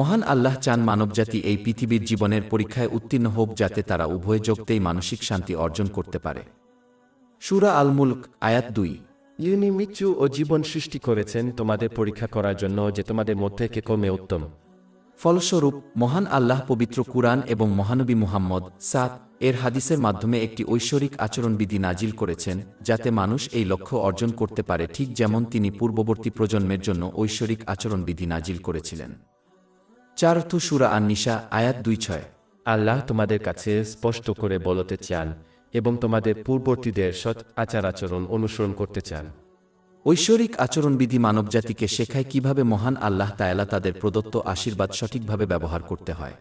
মহান আল্লাহ চান মানবজাতি এই পৃথিবীর জীবনের পরীক্ষায় উত্তীর্ণ হোক যাতে তারা উভয় যোগতেই মানসিক শান্তি অর্জন করতে পারে। সুরা আল মুলক আয়াত দুই। ইউনি মৃত্যু ও জীবন সৃষ্টি করেছেন তোমাদের পরীক্ষা করার জন্য যে তোমাদের মধ্যে কে কমে উত্তম। ফলস্বরূপ মহান আল্লাহ পবিত্র কুরআন এবং মহানবী মুহাম্মদ সাত এর হাদিসের মাধ্যমে একটি ঐশ্বরিক আচরণবিধি নাজিল করেছেন যাতে মানুষ এই লক্ষ্য অর্জন করতে পারে ঠিক যেমন তিনি পূর্ববর্তী প্রজন্মের জন্য ঐশ্বরিক আচরণবিধি নাজিল করেছিলেন। চারথু সুরা আন্নিশা আয়াত দুই ছয়। আল্লাহ তোমাদের কাছে স্পষ্ট করে বলতে চান এবং তোমাদের পূর্ববর্তীদের সৎ আচার আচরণ অনুসরণ করতে চান। ঐশ্বরিক আচরণবিধি মানবজাতিকে শেখায় কীভাবে মহান আল্লাহ তায়ালা তাদের প্রদত্ত আশীর্বাদ সঠিকভাবে ব্যবহার করতে হয়।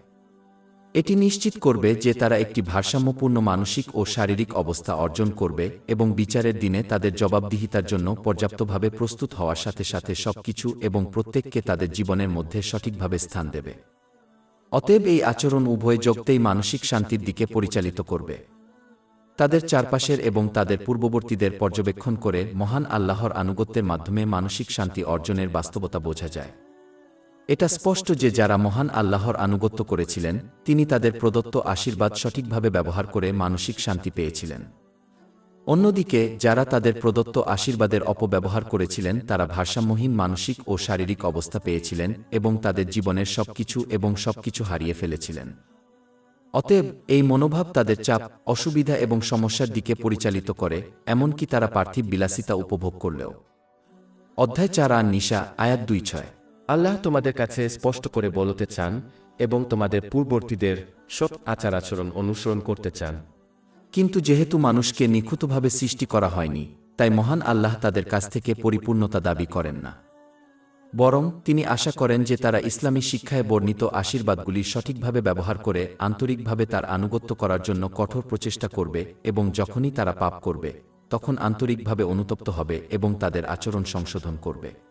এটি নিশ্চিত করবে যে তারা একটি ভারসাম্যপূর্ণ মানসিক ও শারীরিক অবস্থা অর্জন করবে এবং বিচারের দিনে তাদের জবাবদিহিতার জন্য পর্যাপ্তভাবে প্রস্তুত হওয়ার সাথে সাথে সবকিছু এবং প্রত্যেককে তাদের জীবনের মধ্যে সঠিকভাবে স্থান দেবে। অতএব এই আচরণ উভয় জগতেই মানসিক শান্তির দিকে পরিচালিত করবে। তাদের চারপাশের এবং তাদের পূর্ববর্তীদের পর্যবেক্ষণ করে মহান আল্লাহর আনুগত্যের মাধ্যমে মানসিক শান্তি অর্জনের বাস্তবতা বোঝা যায়। এটা স্পষ্ট যে যারা মহান আল্লাহর আনুগত্য করেছিলেন, তিনি তাদের প্রদত্ত আশীর্বাদ সঠিকভাবে ব্যবহার করে মানসিক শান্তি পেয়েছিলেন। অন্যদিকে, যারা তাদের প্রদত্ত আশীর্বাদের অপব্যবহার করেছিলেন, তারা ভারসাম্যহীন মানসিক ও শারীরিক অবস্থা পেয়েছিলেন এবং তাদের জীবনের সবকিছু এবং সবকিছু হারিয়ে ফেলেছিলেন। অতএব, এই মনোভাব তাদের চাপ, অসুবিধা এবং সমস্যার দিকে পরিচালিত করে, এমনকি তারা পার্থিব বিলাসিতা উপভোগ করলেও। অধ্যায় চার আর নিশা, আয়াত দুই ছয়। আল্লাহ তোমাদের কাছে স্পষ্ট করে বলতে চান এবং তোমাদের পূর্ববর্তীদের সৎ আচার আচরণ অনুসরণ করতে চান। কিন্তু যেহেতু মানুষকে নিখুঁতভাবে সৃষ্টি করা হয়নি, তাই মহান আল্লাহ তাদের কাছ থেকে পরিপূর্ণতা দাবি করেন না। বরং তিনি আশা করেন যে তারা ইসলামী শিক্ষায় বর্ণিত আশীর্বাদগুলি সঠিকভাবে ব্যবহার করে আন্তরিকভাবে তার আনুগত্য করার জন্য কঠোর প্রচেষ্টা করবে এবং যখনই তারা পাপ করবে, তখন আন্তরিকভাবে অনুতপ্ত হবে এবং তাদের আচরণ সংশোধন করবে।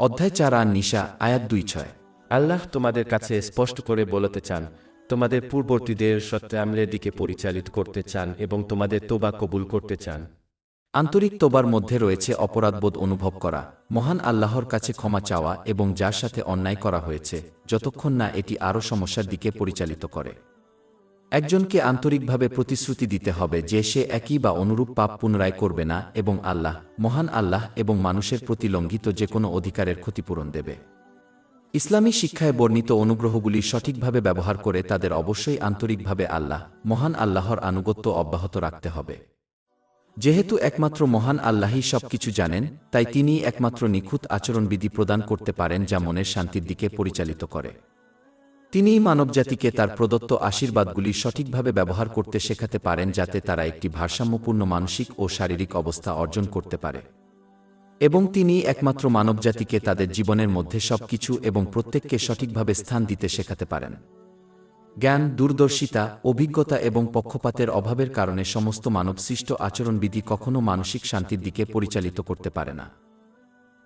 অধ্যায় চার আর নিশা আয়াত দুই ছয়। আল্লাহ তোমাদের কাছে স্পষ্ট করে বলতে চান তোমাদের পূর্ববর্তীদের সত্যামলের দিকে পরিচালিত করতে চান এবং তোমাদের তোবা কবুল করতে চান। আন্তরিক তোবার মধ্যে রয়েছে অপরাধবোধ অনুভব করা মহান আল্লাহর কাছে ক্ষমা চাওয়া এবং যার সাথে অন্যায় করা হয়েছে যতক্ষণ না এটি আরও সমস্যার দিকে পরিচালিত করে। একজনকে আন্তরিকভাবে প্রতিশ্রুতি দিতে হবে যে সে একই বা অনুরূপ পাপ পুনরায় করবে না এবং আল্লাহ, মহান আল্লাহ এবং মানুষের প্রতি লঙ্ঘিত যে কোনো অধিকারের ক্ষতিপূরণ দেবে। ইসলামী শিক্ষায় বর্ণিত অনুগ্রহগুলি সঠিকভাবে ব্যবহার করে তাদের অবশ্যই আন্তরিকভাবে আল্লাহ, মহান আল্লাহর আনুগত্য অব্যাহত রাখতে হবে। যেহেতু একমাত্র মহান আল্লাহই সবকিছু জানেন, তাই তিনিই একমাত্র নিখুঁত আচরণবিধি প্রদান করতে পারেন যা মনের শান্তির দিকে পরিচালিত করে। তিনিই মানবজাতিকে তার প্রদত্ত আশীর্বাদগুলি সঠিকভাবে ব্যবহার করতে শেখাতে পারেন যাতে তারা একটি ভারসাম্যপূর্ণ মানসিক ও শারীরিক অবস্থা অর্জন করতে পারে। এবং তিনি একমাত্র মানবজাতিকে তাদের জীবনের মধ্যে সবকিছু এবং প্রত্যেককে সঠিকভাবে স্থান দিতে শেখাতে পারেন। জ্ঞান, দূরদর্শিতা, অভিজ্ঞতা এবং পক্ষপাতের অভাবের কারণে সমস্ত মানবসৃষ্ট আচরণবিধি কখনও মানসিক শান্তির দিকে পরিচালিত করতে পারে না।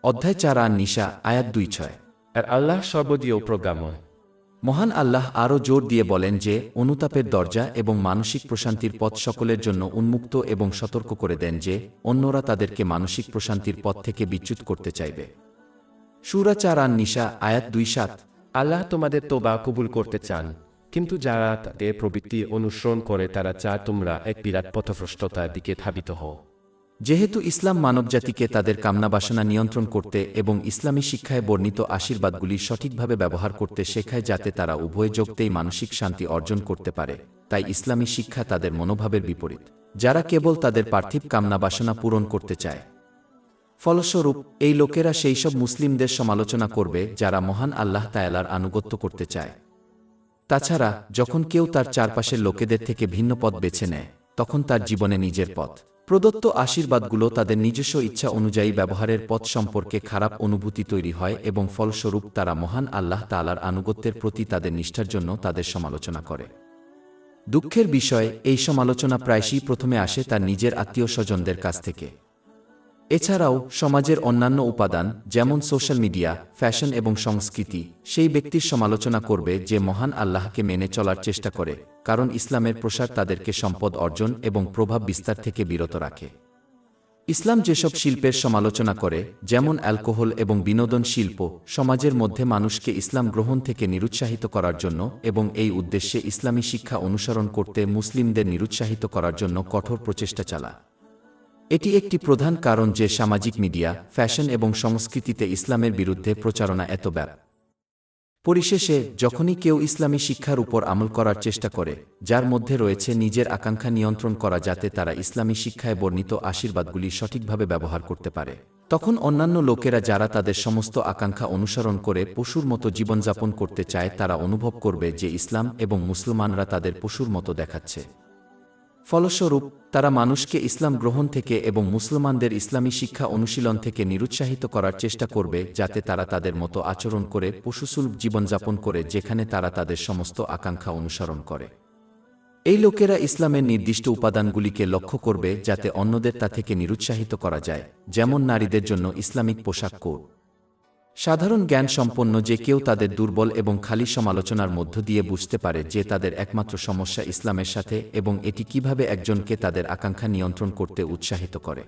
অধ্যায় চার আর নিশা, আয়াত দুই ছয়। আর আল্লাহ সর্বদীয় প্রজ্ঞাময়। মহান আল্লাহ আরও জোর দিয়ে বলেন যে, অনুতাপের দরজা এবং মানসিক প্রশান্তির পথ সকলের জন্য উন্মুক্ত এবং সতর্ক করে দেন যে, অন্যরা তাদেরকে মানসিক প্রশান্তির পথ থেকে বিচ্যুত করতে চাইবে। সুরাচার আর নিশা আয়াত দুই সাত। আল্লাহ তোমাদের তোবা কবুল করতে চান, কিন্তু যারা তাদের প্রবৃত্তি অনুসরণ করে তারা চায় তোমরা এক বিরাট পথভ্রষ্টতার দিকে ধাবিত হও। যেহেতু ইসলাম মানবজাতিকে তাদের কামনা বাসনা নিয়ন্ত্রণ করতে এবং ইসলামী শিক্ষায় বর্ণিত আশীর্বাদগুলি সঠিকভাবে ব্যবহার করতে শেখায় যাতে তারা উভয় যোগতেই মানসিক শান্তি অর্জন করতে পারে, তাই ইসলামী শিক্ষা তাদের মনোভাবের বিপরীত, যারা কেবল তাদের পার্থিব কামনা বাসনা পূরণ করতে চায়। ফলস্বরূপ, এই লোকেরা সেই সব মুসলিমদের সমালোচনা করবে যারা মহান আল্লাহ তায়ালার আনুগত্য করতে চায়। তাছাড়া, যখন কেউ তার চারপাশের লোকেদের থেকে ভিন্ন পথ বেছে নেয়, তখন তার জীবনে নিজের পথ। প্রদত্ত আশীর্বাদগুলো তাদের নিজস্ব ইচ্ছা অনুযায়ী ব্যবহারের পথ সম্পর্কে খারাপ অনুভূতি তৈরি হয় এবং ফলস্বরূপ তারা মহান আল্লাহ তালার আনুগত্যের প্রতি তাদের নিষ্ঠার জন্য তাদের সমালোচনা করে। দুঃখের বিষয়, এই সমালোচনা প্রায়শই প্রথমে আসে তার নিজের আত্মীয় স্বজনদের কাছ থেকে। এছাড়াও, সমাজের অন্যান্য উপাদান, যেমন সোশ্যাল মিডিয়া ফ্যাশন এবং সংস্কৃতি, সেই ব্যক্তির সমালোচনা করবে যে মহান আল্লাহকে মেনে চলার চেষ্টা করে, কারণ ইসলামের প্রসার তাদেরকে সম্পদ অর্জন এবং প্রভাব বিস্তার থেকে বিরত রাখে। ইসলাম যেসব শিল্পের সমালোচনা করে, যেমন অ্যালকোহল এবং বিনোদন শিল্প, সমাজের মধ্যে মানুষকে ইসলাম গ্রহণ থেকে নিরুৎসাহিত করার জন্য এবং এই উদ্দেশ্যে ইসলামী শিক্ষা অনুসরণ করতে মুসলিমদের নিরুৎসাহিত করার জন্য কঠোর প্রচেষ্টা চালা এটি একটি প্রধান কারণ যে সামাজিক মিডিয়া, ফ্যাশন এবং সংস্কৃতিতে ইসলামের বিরুদ্ধে প্রচারণা এত ব্যাপ পরিশেষে, যখনই কেউ ইসলামী শিক্ষার উপর আমল করার চেষ্টা করে, যার মধ্যে রয়েছে নিজের আকাঙ্ক্ষা নিয়ন্ত্রণ করা যাতে তারা ইসলামী শিক্ষায় বর্ণিত আশীর্বাদগুলি সঠিকভাবে ব্যবহার করতে পারে, তখন অন্যান্য লোকেরা যারা তাদের সমস্ত আকাঙ্ক্ষা অনুসরণ করে পশুর মতো জীবনযাপন করতে চায়, তারা অনুভব করবে যে ইসলাম এবং মুসলমানরা তাদের পশুর মতো দেখাচ্ছে। ফলস্বরূপ, তারা মানুষকে ইসলাম গ্রহণ থেকে এবং মুসলমানদের ইসলামী শিক্ষা অনুশীলন থেকে নিরুৎসাহিত করার চেষ্টা করবে, যাতে তারা তাদের মতো আচরণ করে, পশুসুলভ জীবনযাপন করে, যেখানে তারা তাদের সমস্ত আকাঙ্ক্ষা অনুসরণ করে। এই লোকেরা ইসলামের নির্দিষ্ট উপাদানগুলিকে লক্ষ্য করবে, যাতে অন্যদের তা থেকে নিরুৎসাহিত করা যায়, যেমন নারীদের জন্য ইসলামিক পোশাক কোড সাধারণ জ্ঞান সম্পন্ন যে কেউ তাদের দুর্বল এবং খালি সমালোচনার মধ্য দিয়ে বুঝতে পারে যে তাদের একমাত্র সমস্যা ইসলামের সাথে এবং এটি কীভাবে একজনকে তাদের আকাঙ্ক্ষা নিয়ন্ত্রণ করতে উৎসাহিত করে।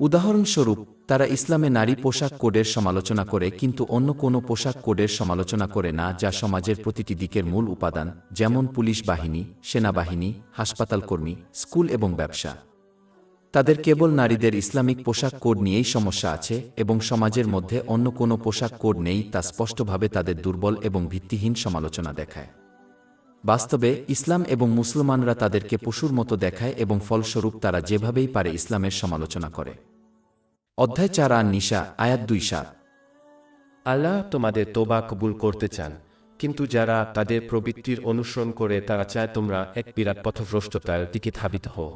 উদাহরণস্বরূপ, তারা ইসলামে নারী পোশাক কোডের সমালোচনা করে কিন্তু অন্য কোনো পোশাক কোডের সমালোচনা করে না যা সমাজের প্রতিটি দিকের মূল উপাদান, যেমন পুলিশ বাহিনী, সেনাবাহিনী হাসপাতাল কর্মী স্কুল এবং ব্যবসা। তাদের কেবল নারীদের ইসলামিক পোশাক কোড নিয়েই সমস্যা আছে এবং সমাজের মধ্যে অন্য কোনো পোশাক কোড নেই তা স্পষ্টভাবে তাদের দুর্বল এবং ভিত্তিহীন সমালোচনা দেখায়। বাস্তবে, ইসলাম এবং মুসলমানরা তাদেরকে পশুর মতো দেখায় এবং ফলস্বরূপ তারা যেভাবেই পারে ইসলামের সমালোচনা করে। অধ্যায় চার আর নিশা, আয়াত দুই সাত। আল্লাহ তোমাদের তোবা কবুল করতে চান, কিন্তু যারা তাদের প্রবৃত্তির অনুসরণ করে তারা চায় তোমরা এক বিরাট পথভ্রষ্টতার দিকে ধাবিত হও।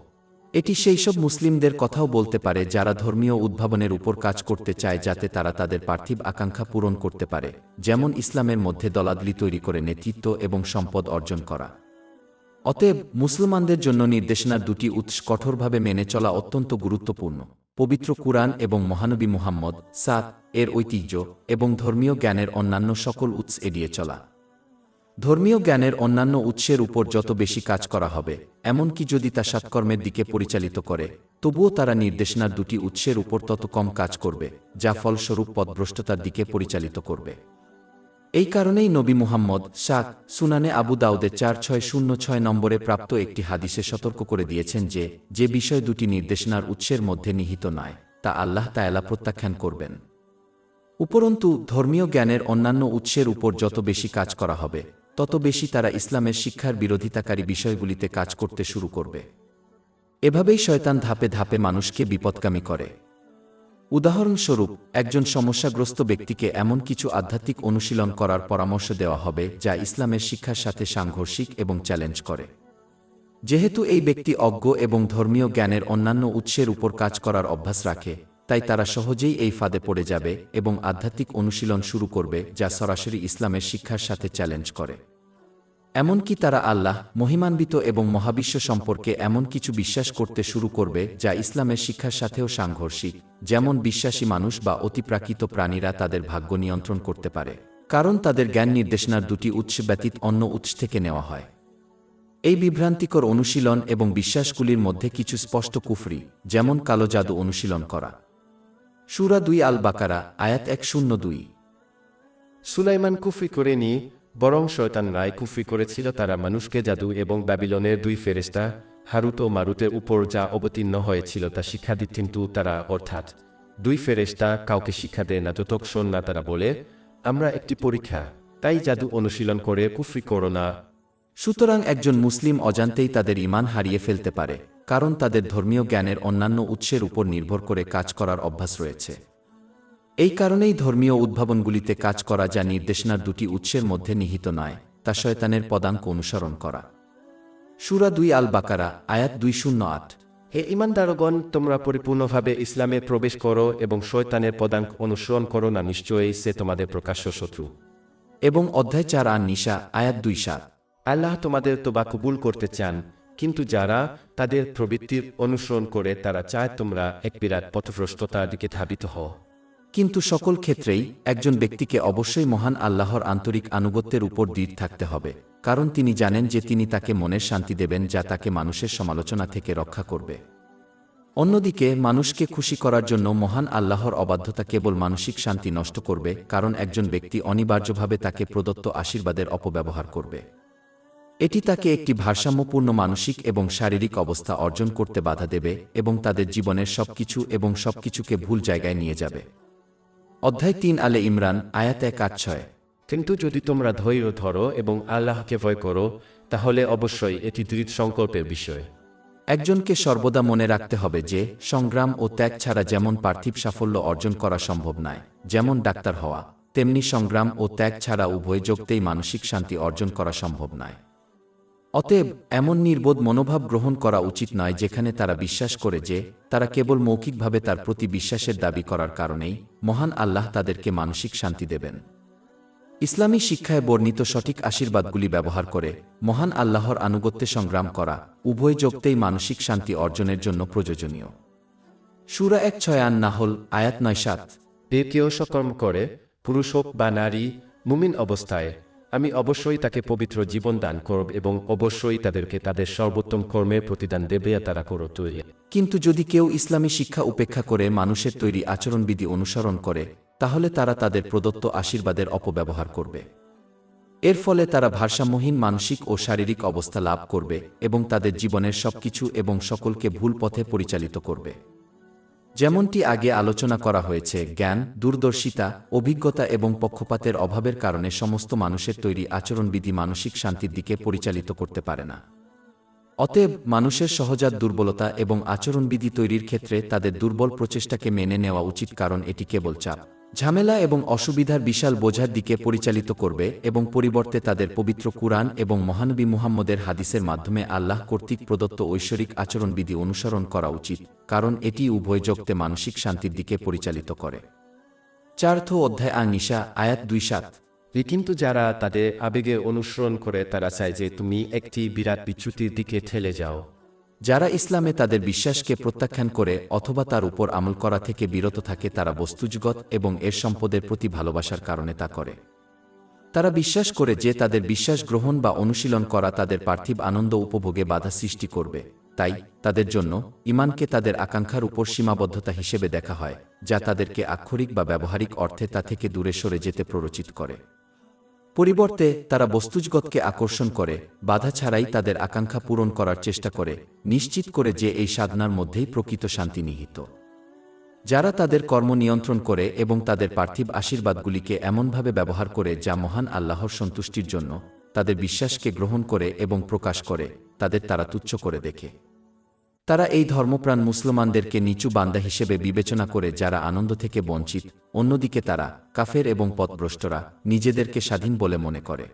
এটি সেই সব মুসলিমদের কথাও বলতে পারে যারা ধর্মীয় উদ্ভাবনের উপর কাজ করতে চায় যাতে তারা তাদের পার্থিব আকাঙ্ক্ষা পূরণ করতে পারে, যেমন ইসলামের মধ্যে দলাদলি তৈরি করে নেতৃত্ব এবং সম্পদ অর্জন করা। অতএব মুসলমানদের জন্য নির্দেশনার দুটি উৎস কঠোরভাবে মেনে চলা অত্যন্ত গুরুত্বপূর্ণ। পবিত্র কুরআন এবং মহানবী মুহাম্মদ, সাত, এর ঐতিহ্য এবং ধর্মীয় জ্ঞানের অন্যান্য সকল উৎস এড়িয়ে চলা। ধর্মীয় জ্ঞানের অন্যান্য উৎসের উপর যত বেশি কাজ করা হবে, এমনকি যদি তা সৎকর্মের দিকে পরিচালিত করে, তবুও তারা নির্দেশনার দুটি উৎসের উপর তত কম কাজ করবে, যা ফলস্বরূপ পদভ্রষ্টতার দিকে পরিচালিত করবে। এই কারণেই নবী মুহাম্মদ শাক সুনানে আবু দাউদে চার ছয় শূন্য ছয় নম্বরে প্রাপ্ত একটি হাদিসে সতর্ক করে দিয়েছেন যে যে বিষয় দুটি নির্দেশনার উৎসের মধ্যে নিহিত নয়, তা আল্লাহ তায়ালা প্রত্যাখ্যান করবেন। উপরন্তু, ধর্মীয় জ্ঞানের অন্যান্য উৎসের উপর যত বেশি কাজ করা হবে তত বেশি তারা ইসলামের শিক্ষার বিরোধিতাকারী বিষয়গুলিতে কাজ করতে শুরু করবে। এভাবেই শয়তান ধাপে ধাপে মানুষকে বিপদকামী করে। উদাহরণস্বরূপ, একজন সমস্যাগ্রস্ত ব্যক্তিকে এমন কিছু আধ্যাত্মিক অনুশীলন করার পরামর্শ দেওয়া হবে যা ইসলামের শিক্ষার সাথে সাংঘর্ষিক এবং চ্যালেঞ্জ করে। যেহেতু এই ব্যক্তি অজ্ঞ এবং ধর্মীয় জ্ঞানের অন্যান্য উৎসের উপর কাজ করার অভ্যাস রাখে তাই তারা সহজেই এই ফাঁদে পড়ে যাবে এবং আধ্যাত্মিক অনুশীলন শুরু করবে যা সরাসরি ইসলামের শিক্ষার সাথে চ্যালেঞ্জ করে। এমনকি তারা আল্লাহ, মহিমান্বিত এবং মহাবিশ্ব সম্পর্কে এমন কিছু বিশ্বাস করতে শুরু করবে যা ইসলামের শিক্ষার সাথেও সাংঘর্ষিক, যেমন বিশ্বাসী মানুষ বা অতিপ্রাকৃত প্রাণীরা তাদের ভাগ্য নিয়ন্ত্রণ করতে পারে, কারণ তাদের জ্ঞান নির্দেশনার দুটি উৎস ব্যতীত অন্য উৎস থেকে নেওয়া হয়। এই বিভ্রান্তিকর অনুশীলন এবং বিশ্বাসগুলির মধ্যে কিছু স্পষ্ট কুফরি, যেমন কালো জাদু অনুশীলন করা। সুরা দুই আল বাকারা আয়াত এক শূন্য দুই। সুলাইমান কুফরি করেনি বরং শয়তান রায় কুফরি করেছিল তারা মানুষকে জাদু এবং ব্যাবিলনের দুই ফেরেস্তা হারুত ও মারুতের উপর যা অবতীর্ণ হয়েছিল তা শিক্ষা দিত কিন্তু তারা, অর্থাৎ দুই ফেরেস্তা কাউকে শিক্ষা দেয় না যতক্ষণ না তারা বলে, আমরা একটি পরীক্ষা, তাই জাদু অনুশীলন করে কুফরি করো না। সুতরাং একজন মুসলিম অজান্তেই তাদের ইমান হারিয়ে ফেলতে পারে কারণ তাদের ধর্মীয় জ্ঞানের অন্যান্য উৎসের উপর নির্ভর করে কাজ করার অভ্যাস রয়েছে। এই কারণেই ধর্মীয় উদ্ভাবনগুলিতে কাজ করা যা নির্দেশনার দুটি উৎসের মধ্যে নিহিত নয় তা শয়তানের পদাঙ্ক অনুসরণ করা। সুরা দুই আল বাকারা আয়াত দুই শূন্য আট। হে ইমানদারগণ তোমরা পরিপূর্ণভাবে ইসলামে প্রবেশ করো এবং শয়তানের পদাঙ্ক অনুসরণ করো না নিশ্চয়ই সে তোমাদের প্রকাশ্য শত্রু। এবং অধ্যায় চার আর নিশা আয়াত দুই সাত। আল্লাহ তোমাদের তোবা কবুল করতে চান, কিন্তু যারা তাদের প্রবৃত্তির অনুসরণ করে তারা চায় তোমরা এক বিরাট পথভ্রষ্টতার দিকে ধাবিত হও। কিন্তু সকল ক্ষেত্রেই একজন ব্যক্তিকে অবশ্যই মহান আল্লাহর আন্তরিক আনুগত্যের উপর দৃঢ় থাকতে হবে, কারণ তিনি জানেন যে তিনি তাকে মনের শান্তি দেবেন যা তাকে মানুষের সমালোচনা থেকে রক্ষা করবে। অন্যদিকে, মানুষকে খুশি করার জন্য মহান আল্লাহর অবাধ্যতা কেবল মানসিক শান্তি নষ্ট করবে, কারণ একজন ব্যক্তি অনিবার্যভাবে তাকে প্রদত্ত আশীর্বাদের অপব্যবহার করবে। এটি তাকে একটি ভারসাম্যপূর্ণ মানসিক এবং শারীরিক অবস্থা অর্জন করতে বাধা দেবে এবং তাদের জীবনের সবকিছু এবং সবকিছুকে ভুল জায়গায় নিয়ে যাবে। অধ্যায় তিন আলে ইমরান আয়াত এক আট ছয়। কিন্তু যদি তোমরা ধৈর্য ধরো এবং আল্লাহকে ভয় করো তাহলে অবশ্যই এটি দৃঢ় সংকল্পের বিষয়। একজনকে সর্বদা মনে রাখতে হবে যে সংগ্রাম ও ত্যাগ ছাড়া যেমন পার্থিব সাফল্য অর্জন করা সম্ভব নয় যেমন ডাক্তার হওয়া তেমনি সংগ্রাম ও ত্যাগ ছাড়া উভয় যোগতেই মানসিক শান্তি অর্জন করা সম্ভব নয়। অতএব এমন নির্বোধ মনোভাব গ্রহণ করা উচিত নয় যেখানে তারা বিশ্বাস করে যে তারা কেবল মৌখিকভাবে তার প্রতি বিশ্বাসের দাবি করার কারণেই মহান আল্লাহ তাদেরকে মানসিক শান্তি দেবেন। ইসলামী শিক্ষায় বর্ণিত সঠিক আশীর্বাদগুলি ব্যবহার করে মহান আল্লাহর আনুগত্যে সংগ্রাম করা উভয় যোগতেই মানসিক শান্তি অর্জনের জন্য প্রয়োজনীয়। সুরা এক ছয় আন নাহল, আয়াত নয় সাত। কেউ সকর্ম করে, পুরুষ হোক বা নারী, মুমিন অবস্থায় আমি অবশ্যই তাকে পবিত্র জীবন দান করব এবং অবশ্যই তাদেরকে তাদের সর্বোত্তম কর্মের প্রতিদান দেবে তারা করো তুই কিন্তু যদি কেউ ইসলামী শিক্ষা উপেক্ষা করে মানুষের তৈরি আচরণবিধি অনুসরণ করে, তাহলে তারা তাদের প্রদত্ত আশীর্বাদের অপব্যবহার করবে। এর ফলে তারা ভারসাম্যহীন মানসিক ও শারীরিক অবস্থা লাভ করবে এবং তাদের জীবনের সবকিছু এবং সকলকে ভুল পথে পরিচালিত করবে। যেমনটি আগে আলোচনা করা হয়েছে, জ্ঞান, দূরদর্শিতা, অভিজ্ঞতা এবং পক্ষপাতের অভাবের কারণে সমস্ত মানুষের তৈরি আচরণবিধি মানসিক শান্তির দিকে পরিচালিত করতে পারে না। অতএব মানুষের সহজাত দুর্বলতা এবং আচরণবিধি তৈরির ক্ষেত্রে তাদের দুর্বল প্রচেষ্টাকে মেনে নেওয়া উচিত, কারণ এটি কেবল চাপ। ঝামেলা এবং অসুবিধার বিশাল বোঝার দিকে পরিচালিত করবে এবং পরিবর্তে তাদের পবিত্র কুরআন এবং মহানবী মুহাম্মদের হাদিসের মাধ্যমে আল্লাহ কর্তৃক প্রদত্ত ঐশ্বরিক আচরণবিধি অনুসরণ করা উচিত, কারণ এটি উভয় জগতে মানসিক শান্তির দিকে পরিচালিত করে। চার্থ অধ্যায় আং নিশা আয়াত দুই সাত। কিন্তু যারা তাদের আবেগে অনুসরণ করে তারা চায় যে তুমি একটি বিরাট বিচ্যুতির দিকে ঠেলে যাও। যারা ইসলামে তাদের বিশ্বাসকে প্রত্যাখ্যান করে অথবা তার উপর আমল করা থেকে বিরত থাকে, তারা বস্তুজগত এবং এর সম্পদের প্রতি ভালোবাসার কারণে তা করে। তারা বিশ্বাস করে যে তাদের বিশ্বাস গ্রহণ বা অনুশীলন করা তাদের পার্থিব আনন্দ উপভোগে বাধা সৃষ্টি করবে। তাই তাদের জন্য ইমানকে তাদের আকাঙ্ক্ষার উপর সীমাবদ্ধতা হিসেবে দেখা হয়, যা তাদেরকে আক্ষরিক বা ব্যবহারিক অর্থে তা থেকে দূরে সরে যেতে প্ররোচিত করে। পরিবর্তে, তারা বস্তুজগতকে আকর্ষণ করে, বাধা ছাড়াই তাদের আকাঙ্ক্ষা পূরণ করার চেষ্টা করে, নিশ্চিত করে যে এই সাধনার মধ্যেই প্রকৃত শান্তি নিহিত। যারা তাদের কর্ম নিয়ন্ত্রণ করে এবং তাদের পার্থিব আশীর্বাদগুলিকে এমনভাবে ব্যবহার করে যা মহান আল্লাহর সন্তুষ্টির জন্য, তাদের বিশ্বাসকে গ্রহণ করে এবং প্রকাশ করে, তাদের তারা তুচ্ছ করে দেখে। তারা এই ধর্মপ্রাণ মুসলমানদেরকে নিচু বান্দা হিসেবে বিবেচনা করে যারা আনন্দ থেকে বঞ্চিত, অন্যদিকে তারা কাফের এবং পথভ্রষ্টরা নিজেদেরকে স্বাধীন বলে মনে করে।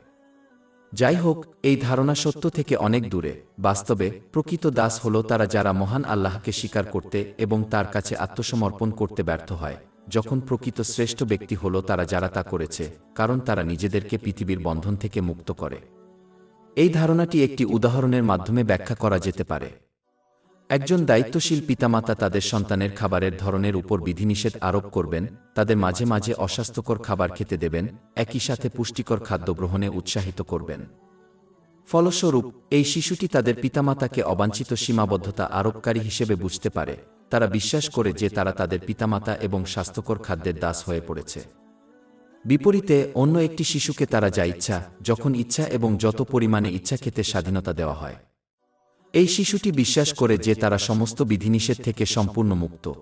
যাই হোক, এই ধারণা সত্য থেকে অনেক দূরে। বাস্তবে, প্রকৃত দাস হল তারা যারা মহান আল্লাহকে স্বীকার করতে এবং তার কাছে আত্মসমর্পণ করতে ব্যর্থ হয়। যখন প্রকৃত শ্রেষ্ঠ ব্যক্তি হল তারা যারা তা করেছে, কারণ তারা নিজেদেরকে পৃথিবীর বন্ধন থেকে মুক্ত করে। এই ধারণাটি একটি উদাহরণের মাধ্যমে ব্যাখ্যা করা যেতে পারে। একজন দায়িত্বশীল পিতামাতা তাদের সন্তানের খাবারের ধরনের উপর বিধিনিষেধ আরোপ করবেন, তাদের মাঝে মাঝে অস্বাস্থ্যকর খাবার খেতে দেবেন, একই সাথে পুষ্টিকর খাদ্য গ্রহণে উৎসাহিত করবেন। ফলস্বরূপ, এই শিশুটি তাদের পিতামাতাকে অবাঞ্ছিত সীমাবদ্ধতা আরোপকারী হিসেবে বুঝতে পারে। তারা বিশ্বাস করে যে তারা তাদের পিতামাতা এবং স্বাস্থ্যকর খাদ্যের দাস হয়ে পড়েছে। বিপরীতে, অন্য একটি শিশুকে তারা যা ইচ্ছা, যখন ইচ্ছা এবং যত পরিমাণে ইচ্ছা খেতে স্বাধীনতা দেওয়া হয়। এই শিশুটি বিশ্বাস করে যে তারা সমস্ত বিধিনিষেধ থেকে সম্পূর্ণ মুক্ত।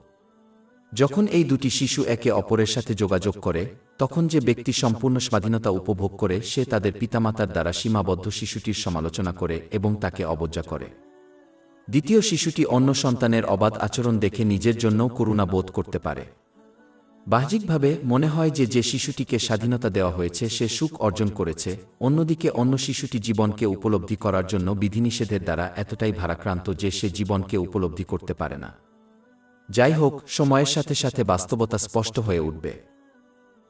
যখন এই দুটি শিশু একে অপরের সাথে যোগাযোগ করে, তখন যে ব্যক্তি সম্পূর্ণ স্বাধীনতা উপভোগ করে, সে তাদের পিতামাতার দ্বারা সীমাবদ্ধ শিশুটির সমালোচনা করে এবং তাকে অবজ্ঞা করে। দ্বিতীয় শিশুটি অন্য সন্তানের অবাধ আচরণ দেখে নিজের জন্যও করুণা বোধ করতে পারে। বাহ্যিকভাবে মনে হয় যে যে শিশুটিকে স্বাধীনতা দেওয়া হয়েছে, সে সুখ অর্জন করেছে, অন্যদিকে অন্য শিশুটি জীবনকে উপলব্ধি করার জন্য বিধিনিষেধের দ্বারা এতটাই ভারাক্রান্ত যে সে জীবনকে উপলব্ধি করতে পারে না। যাই হোক, সময়ের সাথে সাথে বাস্তবতা স্পষ্ট হয়ে উঠবে।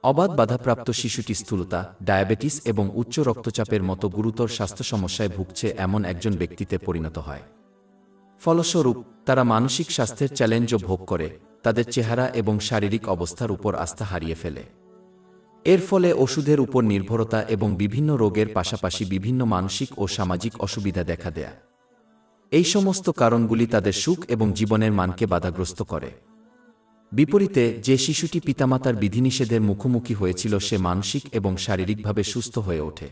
অবাধ বাধাপ্রাপ্ত শিশুটি স্থূলতা, ডায়াবেটিস এবং উচ্চ রক্তচাপের মতো গুরুতর স্বাস্থ্য সমস্যায় ভুগছে এমন একজন ব্যক্তিতে পরিণত হয়। ফলস্বরূপ, তারা মানসিক স্বাস্থ্যের চ্যালেঞ্জও ভোগ করে তাদের চেহারা এবং শারীরিক অবস্থার উপর আস্থা হারিয়ে ফেলে। এর ফলে ওষুধের উপর নির্ভরতা এবং বিভিন্ন রোগের পাশাপাশি বিভিন্ন মানসিক ও সামাজিক অসুবিধা দেখা দেয়া। এই সমস্ত কারণগুলি তাদের সুখ এবং জীবনের মানকে বাধাগ্রস্ত করে। বিপরীতে, যে শিশুটি পিতামাতার বিধিনিষেধের মুখোমুখি হয়েছিল, সে মানসিক এবং শারীরিকভাবে সুস্থ হয়ে ওঠে।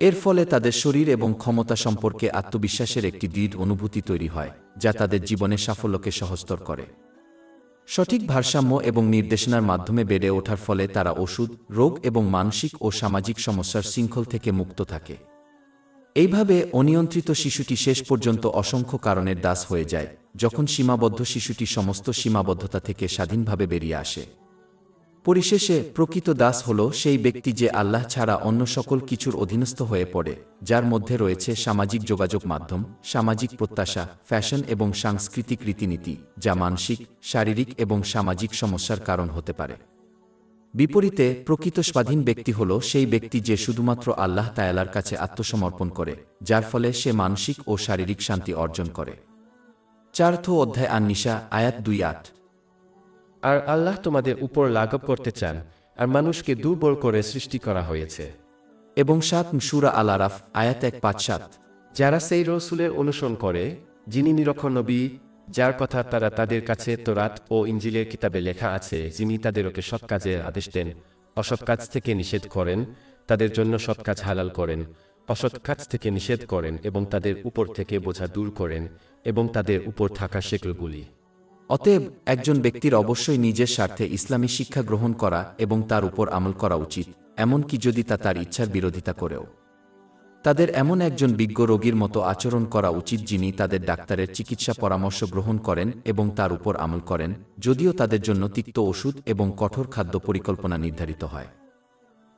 এর ফলে তাদের শরীর এবং ক্ষমতা সম্পর্কে আত্মবিশ্বাসের একটি দৃঢ় অনুভূতি তৈরি হয়, যা তাদের জীবনে সাফল্যকে সহস্তর করে। সঠিক ভারসাম্য এবং নির্দেশনার মাধ্যমে বেড়ে ওঠার ফলে তারা ওষুধ, রোগ এবং মানসিক ও সামাজিক সমস্যার শৃঙ্খল থেকে মুক্ত থাকে। এইভাবে অনিয়ন্ত্রিত শিশুটি শেষ পর্যন্ত অসংখ্য কারণের দাস হয়ে যায়, যখন সীমাবদ্ধ শিশুটি সমস্ত সীমাবদ্ধতা থেকে স্বাধীনভাবে বেরিয়ে আসে। পরিশেষে প্রকৃত দাস হল সেই ব্যক্তি যে আল্লাহ ছাড়া অন্য সকল কিছুর অধীনস্থ হয়ে পড়ে, যার মধ্যে রয়েছে সামাজিক যোগাযোগ মাধ্যম, সামাজিক প্রত্যাশা, ফ্যাশন এবং সাংস্কৃতিক রীতিনীতি, যা মানসিক, শারীরিক এবং সামাজিক সমস্যার কারণ হতে পারে। বিপরীতে, প্রকৃত স্বাধীন ব্যক্তি হল সেই ব্যক্তি যে শুধুমাত্র আল্লাহ তায়ালার কাছে আত্মসমর্পণ করে, যার ফলে সে মানসিক ও শারীরিক শান্তি অর্জন করে। চার্থ অধ্যায় আন্নিশা আয়াত দুই আট। আর আল্লাহ তোমাদের উপর লাঘব করতে চান, আর মানুষকে দুর্বল করে সৃষ্টি করা হয়েছে। এবং সাত সুরা আল আরাফ আয়াত এক পাঁচ সাত, যারা সেই রসুলের অনুসরণ করে, যিনি নিরক্ষর নবী, যার কথা তারা তাদের কাছে তোরাত ও ইঞ্জিলের কিতাবে লেখা আছে, যিনি তাদেরকে সৎ কাজের আদেশ দেন, অসৎ কাজ থেকে নিষেধ করেন, তাদের জন্য সৎ কাজ হালাল করেন, অসৎ কাজ থেকে নিষেধ করেন এবং তাদের উপর থেকে বোঝা দূর করেন এবং তাদের উপর থাকা শেকলগুলি অতএব একজন ব্যক্তির অবশ্যই নিজের স্বার্থে ইসলামী শিক্ষা গ্রহণ করা এবং তার উপর আমল করা উচিত। এমনকি যদি তা তার ইচ্ছার বিরোধিতা করেও। তাদের এমন একজন বিজ্ঞ রোগীর মতো আচরণ করা উচিত যিনি তাদের ডাক্তারের চিকিৎসা পরামর্শ গ্রহণ করেন এবং তার উপর আমল করেন যদিও তাদের জন্য তিক্ত ওষুধ এবং কঠোর খাদ্য পরিকল্পনা নির্ধারিত হয়।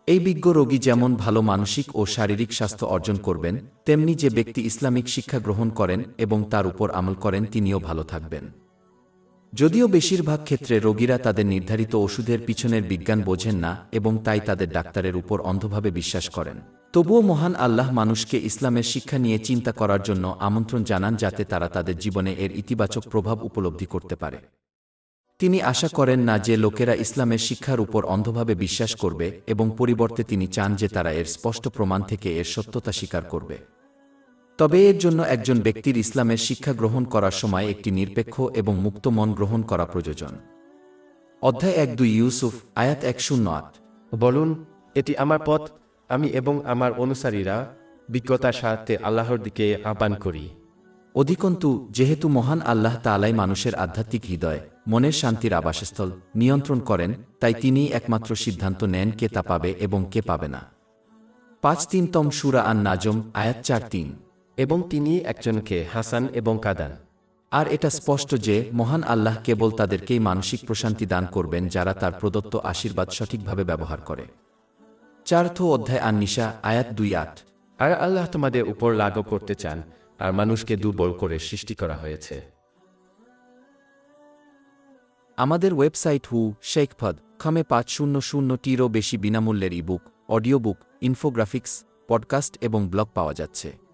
এই বিজ্ঞ রোগী যেমন ভালো মানসিক ও শারীরিক স্বাস্থ্য অর্জন করবেন তেমনি যে ব্যক্তি ইসলামিক শিক্ষা গ্রহণ করেন এবং তার উপর আমল করেন তিনিও ভালো থাকবেন যদিও বেশিরভাগ ক্ষেত্রে রোগীরা তাদের নির্ধারিত ওষুধের পিছনের বিজ্ঞান বোঝেন না এবং তাই তাদের ডাক্তারের উপর অন্ধভাবে বিশ্বাস করেন। তবুও মহান আল্লাহ মানুষকে ইসলামের শিক্ষা নিয়ে চিন্তা করার জন্য আমন্ত্রণ জানান যাতে তারা তাদের জীবনে এর ইতিবাচক প্রভাব উপলব্ধি করতে পারে। তিনি আশা করেন না যে লোকেরা ইসলামের শিক্ষার উপর অন্ধভাবে বিশ্বাস করবে এবং পরিবর্তে তিনি চান যে তারা এর স্পষ্ট প্রমাণ থেকে এর সত্যতা স্বীকার করবে। তবে এর জন্য একজন ব্যক্তির ইসলামের শিক্ষা গ্রহণ করার সময় একটি নিরপেক্ষ এবং মুক্ত মন গ্রহণ করা প্রয়োজন। অধ্যায় এক দুই ইউসুফ আয়াত এক শূন্য আট। বলুন এটি আমার পথ আমি এবং আমার অনুসারীরা বিজ্ঞতার সাথে আল্লাহর দিকে আহ্বান করি। অধিকন্তু যেহেতু মহান আল্লাহ তালাই মানুষের আধ্যাত্মিক হৃদয় মনের শান্তির আবাসস্থল নিয়ন্ত্রণ করেন তাই তিনিই একমাত্র সিদ্ধান্ত নেন কে তা পাবে এবং কে পাবে না। পাঁচ তিনতম সুরা আন নাজম আয়াত চার তিন। এবং তিনি একজনকে হাসান এবং কাদান। আর এটা স্পষ্ট যে, মহান আল্লাহ কেবল তাদেরকেই মানসিক প্রশান্তি দান করবেন যারা তার প্রদত্ত আশীর্বাদ সঠিকভাবে ব্যবহার করে। চার্থ অধ্যায় আন্নিশা আয়াত দুই আট। আর আল্লাহ তোমাদের উপর লাগু করতে চান, আর মানুষকে দুর্বল করে সৃষ্টি করা হয়েছে। আমাদের ওয়েবসাইট হু শেখফদ খামে পাঁচ শূন্য শূন্যটিরও বেশি বিনামূল্যের ebook, audio book, infographics, podcast এবং ব্লগ পাওয়া যাচ্ছে।